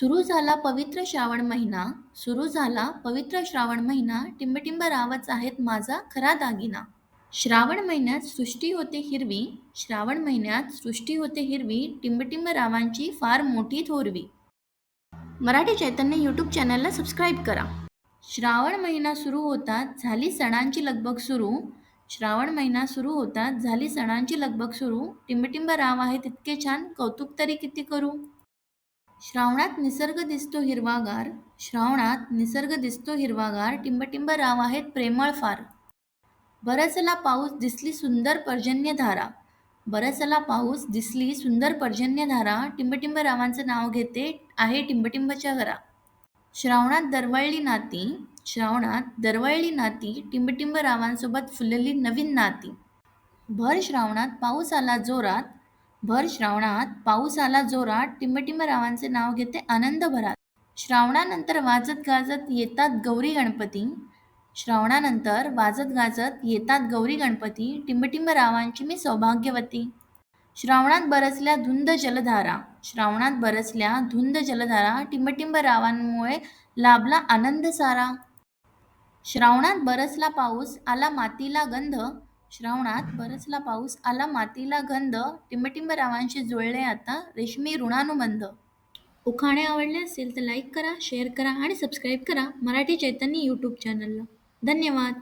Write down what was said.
सुरू झाला पवित्र श्रावण महिना. सुरू झाला पवित्र श्रावण महिना. टिंबटिंब रावच आहेत माझा खरा दागिना. श्रावण महिन्यात सृष्टी होते हिरवी. श्रावण महिन्यात सृष्टी होते हिरवी. टिंबटिंब रावांची फार मोठी थोरवी. मराठी चैतन्य यूट्यूब चॅनलला सबस्क्राईब करा. श्रावण महिना सुरू होतात झाली सणांची लगबग सुरू. श्रावण महिना सुरू होतात झाली सणांची लगबग सुरू. टिंबटिंब राव आहे तितके छान. कौतुक तरी किती करू? श्रावणात निसर्ग दिसतो हिरवागार श्रावणात निसर्ग दिसतो हिरवागार टिंबटिंब राव आहेत प्रेमळ फार. बरसला पाऊस दिसली सुंदर पर्जन्यधारा बरसला पाऊस दिसली सुंदर पर्जन्यधारा टिंबटिंब रावांचं नाव घेते आहे टिंबटिंबच्या घरा. श्रावणात दरवळली नाती श्रावणात दरवळली नाती टिंबटिंब रावांसोबत फुलली नवीन नाती. भर श्रावणात पाऊस आला जोरात भर श्रावणात पाऊस आला जोरात टिंबटिंब रावांचे नाव घेते आनंद भरात श्रावणानंतर वाजत गाजत येतात गौरी गणपती. श्रावणानंतर वाजत गाजत येतात गौरी गणपती टिंबटिंब रावांची मी सौभाग्यवती. श्रावणात बरसल्या धुंद जलधारा. श्रावणात बरसल्या धुंद जलधारा टिंबटिंब रावांमुळे लाभला आनंद सारा. श्रावणात बरसला पाऊस आला मातीला गंध. श्रावणात बरसला पाऊस आला मातीला गंध टिंबटिंब रावांशी जुळले आता रेशमी ऋणानुबंध. उखाणे आवडले असेल तर लाईक करा शेअर करा आणि सबस्क्राईब करा मराठी चैतन्य यूट्यूब चॅनलला धन्यवाद.